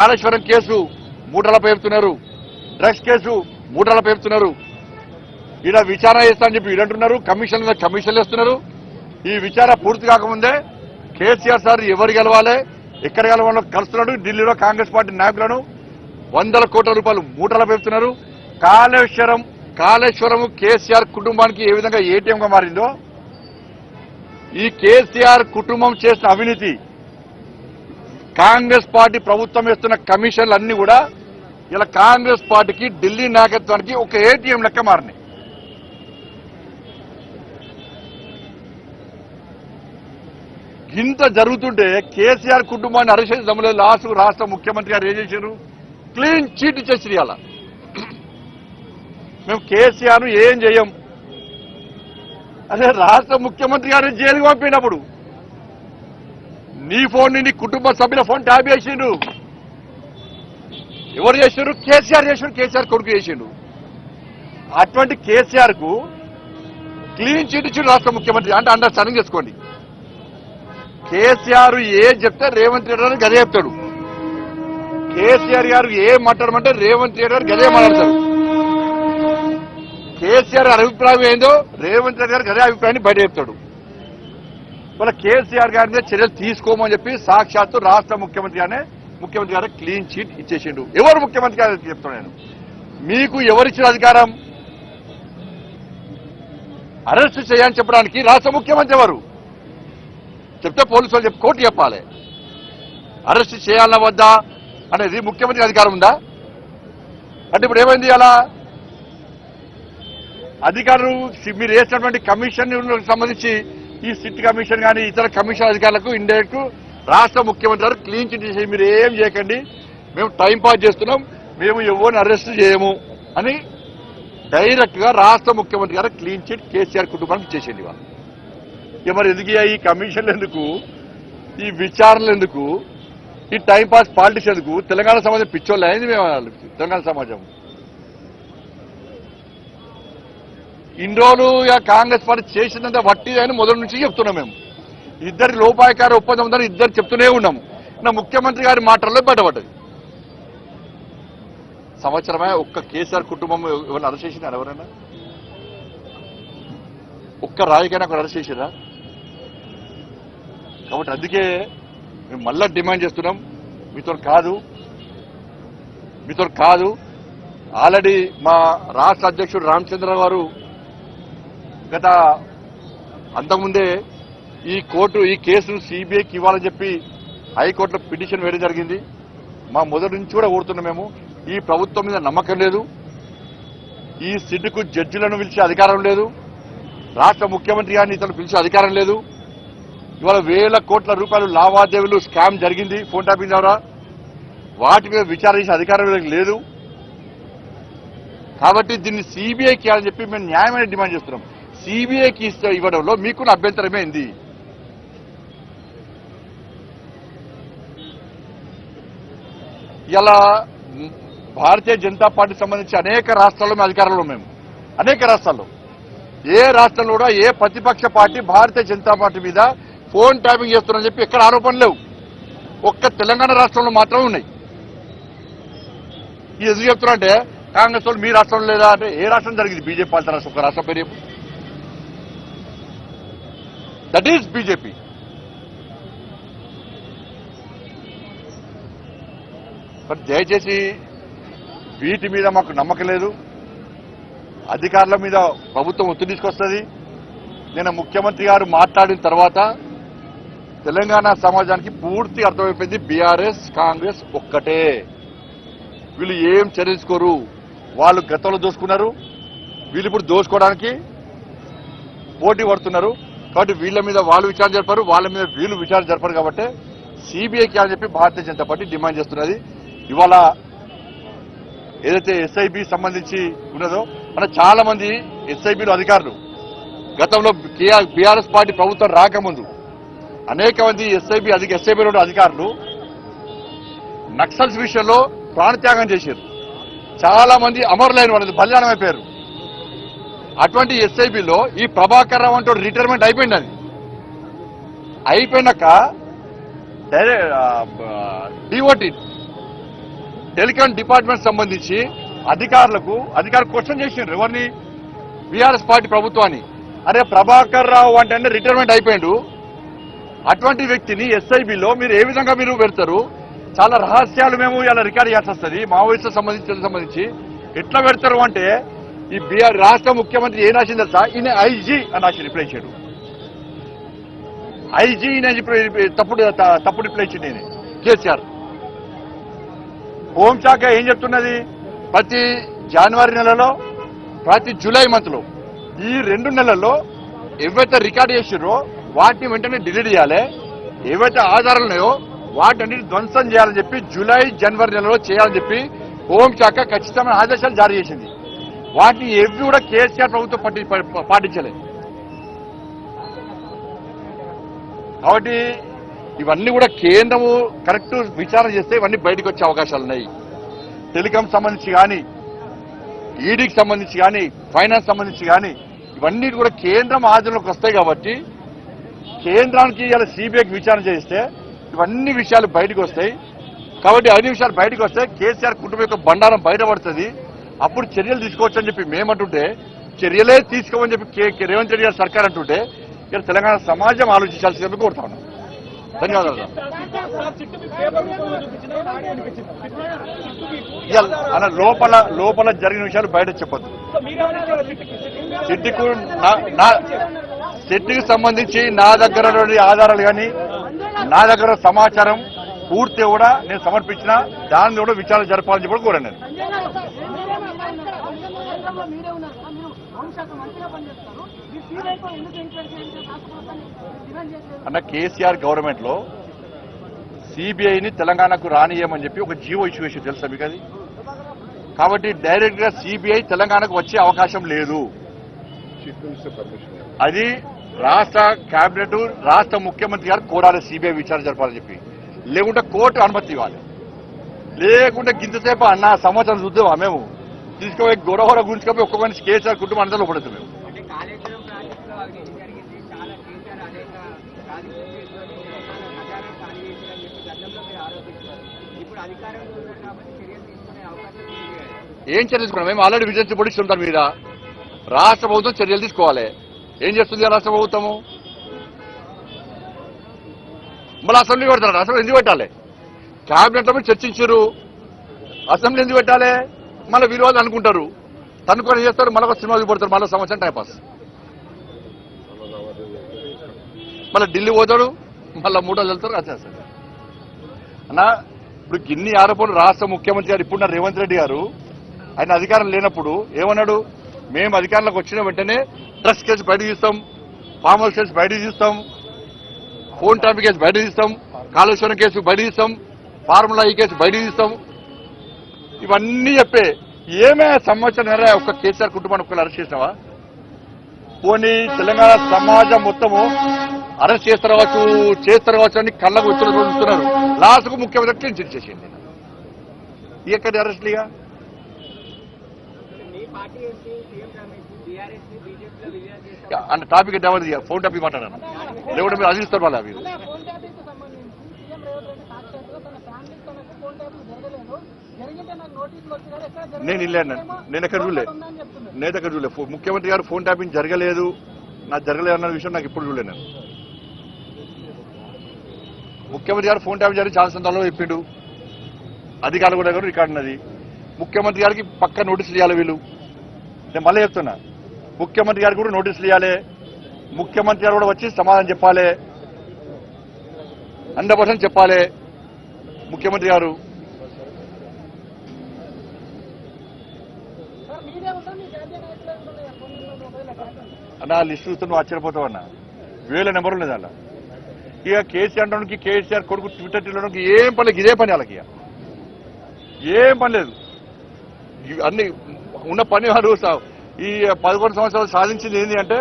Kaleshwaram case మూటల పేరుతున్నారు drugs case మూటల పేరుతున్నారు ఈడ విచారణ చేస్తానని చెప్పి ఈడంటున్నారు కమిషన్ మీద కమిషన్లు వేస్తున్నారు. ఈ విచారణ పూర్తి కాకముందే కేసీఆర్ సార్ ఎవరు గెలవాలి ఎక్కడ గెలవాలో కలుస్తున్నాడు. ఢిల్లీలో కాంగ్రెస్ పార్టీ నాయకులను వందల కోట్ల రూపాయలు మూటల పెడుతున్నారు కాళేశ్వరం కాళేశ్వరం కేసీఆర్ కుటుంబానికి ఏ విధంగా ఏటీఎంగా మారిందో ఈ కేసీఆర్ కుటుంబం చేసిన అవినీతి కాంగ్రెస్ పార్టీ ప్రభుత్వం ఇస్తున్న కమిషన్లు అన్ని కూడా ఇలా కాంగ్రెస్ పార్టీకి ఢిల్లీ నాయకత్వానికి ఒక ఏటీఎం లెక్క మారినాయి. ఇంత జరుగుతుంటే కేసీఆర్ కుటుంబాన్ని అరెస్ట్ చేసి లాస్ట్ రాష్ట్ర ముఖ్యమంత్రి గారు ఏం చేశారు? క్లీన్ చీట్ చేసిరు అలా మేము కేసీఆర్ ఏం చేయం? అదే రాష్ట్ర ముఖ్యమంత్రి గారు జైలుకి పంపినప్పుడు నీ ఫోన్ నీ కుటుంబ సభ్యుల ఫోన్ ట్యాబ్ చేసిండు. ఎవరు చేసిండ్రు? కేసీఆర్ చేసిండు కేసీఆర్ కొడుకు చేసిండు. అటువంటి కేసీఆర్కు క్లీన్ చిట్ ఇచ్చిండు రాష్ట్ర ముఖ్యమంత్రి. అంటే అండర్స్టాండింగ్ చేసుకోండి. కేసీఆర్ ఏ చెప్తే రేవంత్ రెడ్డి గారు గదే చెప్తాడు. కేసీఆర్ గారు ఏం మాట్లాడమంటే రేవంత్ రెడ్డి గారు గదే మాట్లాడతారు. కేసీఆర్ అభిప్రాయం ఏందో రేవంత్ రెడ్డి గారు గదే అభిప్రాయాన్ని బయట చెప్తాడు. వాళ్ళ కేసీఆర్ గారి మీద చర్యలు తీసుకోమని చెప్పి సాక్షాత్తు రాష్ట్ర ముఖ్యమంత్రి గానే ముఖ్యమంత్రి గారు క్లీన్ చీట్ ఇచ్చేసిండు. ఎవరు ముఖ్యమంత్రి గారు చెప్తాను నేను. మీకు ఎవరిచ్చిన అధికారం? అరెస్ట్ చేయని చెప్పడానికి రాష్ట్ర ముఖ్యమంత్రి ఎవరు? చెప్తే పోలీసు వాళ్ళు చెప్పి కోర్టు చెప్పాలి. అరెస్ట్ చేయాలన్నా వద్దా అనేది ముఖ్యమంత్రి అధికారం ఉందా? అంటే ఇప్పుడు ఏమైంది అలా? అధికారులు మీరు వేసినటువంటి కమిషన్ సంబంధించి ఈ సిట్ కమిషన్ కానీ ఇతర కమిషన్ అధికారులకు ఇండైరెక్ట్ రాష్ట్ర ముఖ్యమంత్రి గారు క్లీన్ చిట్ చేసి మీరు ఏం చేయకండి. మేము టైం పాస్ చేస్తున్నాం. మేము ఎవరిని అరెస్ట్ చేయము అని డైరెక్ట్గా రాష్ట్ర ముఖ్యమంత్రి గారు క్లీన్ చిట్ కేసీఆర్ కుటుంబానికి చేసేది వాళ్ళు. ఇక మరి ఎందుకు ఈ కమిషన్లు ఎందుకు? ఈ విచారణలు ఎందుకు? ఈ టైంపాస్ పాలిటిక్స్ ఎందుకు? తెలంగాణ సమాజం పిచ్చోళ్ళు అయింది మేము వాళ్ళు, తెలంగాణ సమాజం. ఇన్ని రోజులు ఇక కాంగ్రెస్ పార్టీ చేసినంత వట్టి అని మొదటి నుంచి చెప్తున్నాం మేము. ఇద్దరి లోపాయకార ఒప్పందం ఉందని ఇద్దరు చెప్తూనే ఉన్నాము నా ముఖ్యమంత్రి గారి మాటల్లో బయటపడ్డది సంవత్సరమే ఒక్క కేసీఆర్ కుటుంబం ఎవరిని అరెస్ట్ చేసినారు ఎవరైనా? ఒక్క రాయికైనా అక్కడ అరెస్ట్ చేసిరా కాబట్టి అందుకే మేము మళ్ళా డిమాండ్ చేస్తున్నాం. మీతో కాదు. మీతో కాదు. ఆల్రెడీ మా రాష్ట్ర అధ్యక్షుడు రామచంద్ర గారు గత అంతకుముందే ఈ కోర్టు ఈ కేసును సిబిఐకి ఇవ్వాలని చెప్పి హైకోర్టులో పిటిషన్ వేయడం జరిగింది. మా మొదటి నుంచి కూడా కోరుతున్నాం మేము. ఈ ప్రభుత్వం మీద నమ్మకం లేదు. ఈ సిడ్డుకు జడ్జిలను పిలిచే అధికారం లేదు. రాష్ట్ర ముఖ్యమంత్రి గారిని ఇతను పిలిచే అధికారం లేదు. ఇవాళ వేల కోట్ల రూపాయలు లావాదేవీలు స్కామ్ జరిగింది ఫోన్ ట్యాపింగ్ ద్వారా. వాటి మీద విచారించే అధికారం లేదు. కాబట్టి దీన్ని సిబిఐ అని చెప్పి మేము న్యాయమైన డిమాండ్ చేస్తున్నాం. సిబిఐకి ఇస్తే ఇవ్వడంలో మీకున్న అభ్యంతరమే ఉంది ఇలా భారతీయ జనతా పార్టీ సంబంధించి అనేక రాష్ట్రాల్లో మేము అధికారంలో మేము అనేక రాష్ట్రాల్లో. ఏ రాష్ట్రంలో కూడా ఏ ప్రతిపక్ష పార్టీ భారతీయ జనతా పార్టీ మీద ఫోన్ ట్యాపింగ్ చేస్తున్నారని చెప్పి ఎక్కడ ఆరోపణలు లేవు. ఒక్క తెలంగాణ రాష్ట్రంలో మాత్రమే ఉన్నాయి. ఇది ఎందుకు చెప్తున్నా అంటే కాంగ్రెస్ వాళ్ళు మీ రాష్ట్రంలో లేదా అంటే ఏ రాష్ట్రం జరిగింది? బీజేపీ పాలిత రాష్ట్రం ఒక రాష్ట్రం పేరు దట్ ఈస్ బీజేపీ మరి దయచేసి వీటి మీద మాకు నమ్మకం లేదు. అధికారుల మీద ప్రభుత్వం ఒత్తిడి తీసుకొస్తుంది. నేను ముఖ్యమంత్రి గారు మాట్లాడిన తర్వాత తెలంగాణ సమాజానికి పూర్తి అర్థమైపోయింది బీఆర్ఎస్ కాంగ్రెస్ ఒక్కటే. వీళ్ళు ఏం చర్యించుకోరు వాళ్ళు గతంలో దోసుకున్నారు. వీళ్ళు ఇప్పుడు దోసుకోవడానికి పోటీ పడుతున్నారు. కాబట్టి వీళ్ళ మీద వాళ్ళు విచారణ జరపరు వాళ్ళ మీద వీళ్ళు విచారణ జరపరు కాబట్టి సిబిఐకి అని చెప్పి భారతీయ జనతా పార్టీ డిమాండ్ చేస్తున్నది. ఇవాళ ఏదైతే ఎస్ఐబి సంబంధించి ఉన్నదో మన చాలా మంది ఎస్ఐబిలు అధికారులు గతంలో బీఆర్ఎస్ పార్టీ ప్రభుత్వం రాకముందు అనేక మంది ఎస్ఐబి అధిక ఎస్ఐబిలో అధికారులు నక్సల్స్ విషయంలో ప్రాణత్యాగం చేశారు. చాలా మంది అమరులైన వాళ్ళది బలిదానం అయిపోయారు అటువంటి ఎస్ఐబిలో ఈ ప్రభాకర్ రావు అంటే రిటైర్మెంట్ అయిపోయింది అది. అయిపోయినాక డిఓటి టెలికాం డిపార్ట్మెంట్ సంబంధించి అధికారులకు అధికారులు క్వశ్చన్ చేసిండ్రు. ఎవరిని? బీఆర్ఎస్ పార్టీ ప్రభుత్వాన్ని. అరే ప్రభాకర్ రావు అంటే రిటైర్మెంట్ అయిపోయిండు. అటువంటి వ్యక్తిని ఎస్ఐబిలో మీరు ఏ విధంగా మీరు పెడతారు? చాలా రహస్యాలు మేము ఇలా రికార్డ్ చేయాల్సి వస్తుంది. మావోయిస్టు సంబంధించి సంబంధించి. ఎట్లా పెడతారు అంటే ఈ బీఆర్ రాష్ట్ర ముఖ్యమంత్రి ఏం రాసింది తెలుసా? ఈయన ఐజీ అని రాసి రిప్లై చేయడు ఐజీ ఈయన తప్పుడు తప్పుడు రిప్లై ఇచ్చింది నేను కేసీఆర్. హోంశాఖ ఏం చెప్తున్నది? ప్రతి జనవరి నెలలో ప్రతి జూలై మంత్లో ఈ రెండు నెలల్లో ఏవైతే రికార్డ్ చేసిర్రో వాటిని వెంటనే డిలీట్ చేయాలి. ఏవైతే ఆధారాలు ఉన్నాయో వాటిని ధ్వంసం చేయాలని చెప్పి జూలై జనవరి నెలలో చేయాలని చెప్పి హోంశాఖ ఖచ్చితమైన ఆదేశాలు జారీ చేసింది. వాటిని ఏవి కూడా కేసీఆర్ ప్రభుత్వం పట్టి పాటించలేదు. కాబట్టి ఇవన్నీ కూడా కేంద్రము కరెక్ట్ విచారణ చేస్తే ఇవన్నీ బయటకు వచ్చే అవకాశాలు ఉన్నాయి. టెలికాం సంబంధించి కానీ ఈడీకి సంబంధించి కానీ ఫైనాన్స్ సంబంధించి కానీ ఇవన్నీ కూడా కేంద్రం ఆధీనంలోకి వస్తాయి కాబట్టి కేంద్రానికి ఇలా సిబిఐకి విచారణ చేస్తే ఇవన్నీ విషయాలు బయటకు వస్తాయి. కాబట్టి అన్ని విషయాలు బయటకు వస్తే కేసీఆర్ కుటుంబం యొక్క బండారం బయటపడుతుంది అప్పుడు చర్యలు తీసుకోవచ్చు అని చెప్పి మేమంటుంటే చర్యలే తీసుకోమని చెప్పి కే- రేవంత్ రెడ్డి గారు సర్కార్ అంటుంటే ఇక్కడ తెలంగాణ సమాజం ఆలోచించాల్సిందని కోరుతా ఉన్నాం ధన్యవాదాలు అలా లోపల లోపల జరిగిన విషయాలు బయట చెప్పొద్దు. సిట్టికు నా- నా సిట్టికి సంబంధించి నా దగ్గర ఆధారాలు కానీ నా దగ్గర సమాచారం పూర్తి కూడా నేను సమర్పించిన దాని కూడా విచారణ జరపాలని చెప్పి కోరాను నేను. అన్న కేసీఆర్ గవర్నమెంట్లో సిబిఐని తెలంగాణకు రానియమని చెప్పి ఒక జీవో ఇష్యూ ఇష్యూ తెలుసా మీకు అది? కాబట్టి డైరెక్ట్గా సిబిఐ తెలంగాణకు వచ్చే అవకాశం లేదు. అది రాష్ట్ర కేబినెట్ రాష్ట్ర ముఖ్యమంత్రి గారు కోరాలి సిబిఐ విచారణ జరపాలని చెప్పి. లేకుంటే కోర్టు అనుమతి ఇవ్వాలి. లేకుంటే గింతసేపు అన్న సంవత్సరం చూద్దామా మేము? తీసుకుపోయి గొడవల గురించి ఒక్క మనిషి కేసీఆర్ కుటుంబం అందరూ పడుతుంది మేము. ఏం చర్యలు తీసుకున్నాం? మేము ఆల్రెడీ విజిలెన్స్ పొడిచి ఉంటాం మీద. రాష్ట్ర ప్రభుత్వం చర్యలు తీసుకోవాలి. ఏం చేస్తుంది రాష్ట్ర ప్రభుత్వము? మళ్ళీ అసెంబ్లీ పెడతాడు అసెంబ్లీ ఎందుకు పెట్టాలి? క్యాబినెట్లో మీరు చర్చించారు. అసెంబ్లీ ఎందుకు పెట్టాలి? మళ్ళీ విలువలు అనుకుంటారు. తనుకొని చేస్తారు? మళ్ళీ సినిమా చూపడతారు. మళ్ళీ సంవత్సరం టైంపాస్ మళ్ళీ ఢిల్లీ పోతాడు మళ్ళీ మూడో వెళ్తారు. వచ్చేస్తారు అన్నా ఇప్పుడు గిన్ని ఆరోపణలు రాష్ట్ర ముఖ్యమంత్రి గారు ఇప్పుడున్న రేవంత్ రెడ్డి గారు ఆయన అధికారం లేనప్పుడు ఏమన్నాడు? మేము అధికారంలోకి వచ్చిన వెంటనే ట్రస్ట్ కేసు బయట తీస్తాం. ఫామ్ కేసు బయట తీస్తాం. ఫోన్ ట్రాఫిక్ కేసు బయట తీస్తాం కాళేశ్వరం కేసు బయట తీస్తాం ఫార్ములా ఈ కేసు బయట తీస్తాం. ఇవన్నీ చెప్పే ఏమే సంవత్సరం ఒక్క కేసీఆర్ కుటుంబాన్ని ఒక్కరు అరెస్ట్ చేసినావా? పోనీ తెలంగాణ సమాజం మొత్తము అరెస్ట్ చేస్తారు కావచ్చు చేస్తారు కావచ్చు అని కళ్ళకు వచ్చి చూస్తున్నారు. లాస్ట్కు ముఖ్యమంత్రి క్లీన్ చిట్ చేసింది ఎక్కడి అరెస్ట్లుగా అన్న టాపిక్ డెవలప్ ఫోన్ టాపిక్ మాట్లాడాను లేకుంటే మీరు అదిస్తారు వాళ్ళ మీరు. ఎక్కడ? నేను ఇల్లేను. ఏమో నేను ఎక్కడ చూడలే. నేను దగ్గర చూడలే. ముఖ్యమంత్రి గారు ఫోన్ ట్యాపింగ్ జరగలేదు. నాకు జరగలేదు అన్న విషయం నాకు ఇప్పుడు చూడలేదు నేను. ముఖ్యమంత్రి గారు ఫోన్ ట్యాపింగ్ జరిగి చాలా సందర్భంలో చెప్పిండు. అధికారులు కూడా రికార్డు ఉన్నది. ముఖ్యమంత్రి గారికి పక్క నోటీసులు ఇవ్వాలి వీళ్ళు. నేను మళ్ళీ చెప్తున్నా. ముఖ్యమంత్రి గారికి కూడా నోటీసులు ఇవ్వాలి. ముఖ్యమంత్రి గారు కూడా వచ్చి సమాధానం చెప్పాలి. హండ్రెడ్ చెప్పాలి. ముఖ్యమంత్రి గారు. అన్న ఆ లిస్ట్ చూస్తే నువ్వు ఆశ్చర్యపోతావు అన్న. వేల నెంబర్లు లేదు అలా ఇక కేసీఆర్ అంటానికి కేసీఆర్ కొడుకు ట్విట్టర్ తినడానికి ఏం పని లేదు ఇదే పని వాళ్ళకి. ఏం పని లేదు. అన్ని ఉన్న పని వారు ఈ పదకొండు సంవత్సరాలు సాధించింది ఏంటి అంటే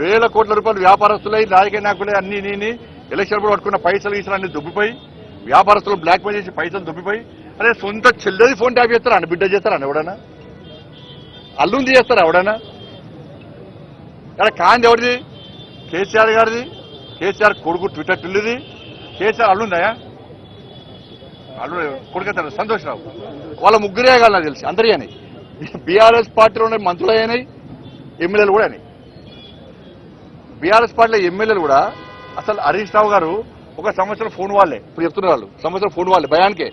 వేల కోట్ల రూపాయలు వ్యాపారస్తులై రాజకీయ నాయకులే అన్ని నీని ఎలక్షన్ కూడా పట్టుకున్న పైసలు గీసలు అన్ని దుబ్బిపోయి వ్యాపారస్తులు బ్లాక్ మెయిల్ చేసి పైసలు దుబ్బిపోయి అదే సొంత చెల్లెది ఫోన్ ట్యాప్ చేస్తారా అండి బిడ్డ చేస్తారా అన్న ఎవడన్నా? అల్లుంది చేస్తారా ఎవడన్నా? ఇక్కడ కాంది ఎవరిది కేసీఆర్ గారిది? కేసీఆర్ కొడుకు ట్విట్టర్ టిల్లుది? కేసీఆర్ అల్లుందాయా అల్లు కొడుకు సంతోష్ రావు. వాళ్ళ ముగ్గురే కాదు నాకు తెలిసి అందరి అని బీఆర్ఎస్ పార్టీలో ఉన్న మంత్రులు అయినాయి ఎమ్మెల్యేలు కూడా అయినాయి. బీఆర్ఎస్ పార్టీలో ఎమ్మెల్యేలు కూడా అసలు హరీష్ రావు గారు ఒక సంవత్సరం ఫోన్ వాళ్ళే ఇప్పుడు చెప్తున్నారు వాళ్ళు సంవత్సరం ఫోన్ వాళ్ళే భయానికే.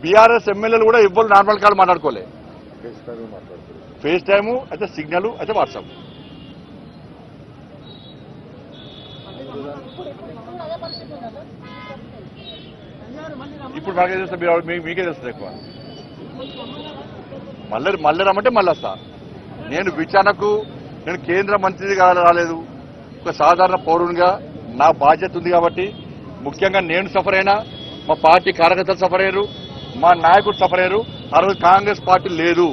బీఆర్ఎస్ ఎమ్మెల్యేలు కూడా ఎవ్వరు నార్మల్ కాల్ మాట్లాడుకోలే. ఫేస్ టైము అయితే సిగ్నల్ అయితే వాట్సాప్. ఇప్పుడు ఇప్పుడు తెలుస్తుంది మీ- మీకే తెలుస్తుంది ఎక్కువ? మళ్ళీ మళ్ళీ రమ్మంటే మళ్ళీ వస్తా. నేను విచారణకు నేను కేంద్ర మంత్రిగా రాలేదు. ఒక సాధారణ పౌరునిగా నా బాధ్యత ఉంది కాబట్టి ముఖ్యంగా నేను సఫర్ అయినా మా పార్టీ కార్యకర్తలు సఫర్ అయ్యారు మా నాయకుడు సఫర్ అయ్యారు ఆ రోజు కాంగ్రెస్ పార్టీ లేదు.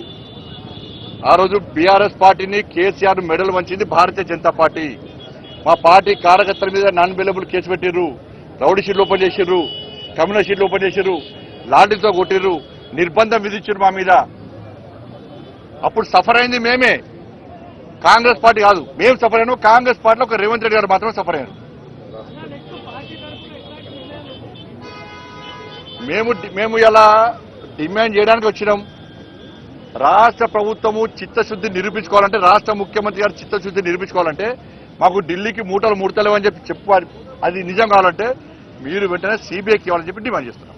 ఆ రోజు బీఆర్ఎస్ పార్టీని కేసీఆర్ మెడల్ వంచింది భారతీయ జనతా పార్టీ. మా పార్టీ కార్యకర్తల మీద నాన్ అవైలబుల్ కేసు పెట్టిర్రు రౌడీ షీట్లు ఓపెన్ చేసిర్రు కమ్యూనల్ షీట్లు ఓపెన్ చేసిర్రు లాఠీలతో కొట్టిర్రు నిర్బంధం విధించారు మా మీద. అప్పుడు సఫర్ అయింది మేమే. కాంగ్రెస్ పార్టీ కాదు. మేము సఫర్ అయినాం. కాంగ్రెస్ పార్టీలో ఒక రేవంత్ రెడ్డి గారు మాత్రమే సఫర్ అయ్యారు. మేము మేము ఇలా డిమాండ్ చేయడానికి వచ్చినాం. రాష్ట్ర ప్రభుత్వము చిత్తశుద్ధి నిరూపించుకోవాలంటే రాష్ట్ర ముఖ్యమంత్రి గారు చిత్తశుద్ధి నిరూపించుకోవాలంటే మాకు ఢిల్లీకి మూటలు ముడతలేవు అని చెప్పి చెప్పారు అది నిజం కావాలంటే మీరు వెంటనే సిబిఐకి ఇవ్వాలని చెప్పి డిమాండ్ చేస్తున్నారు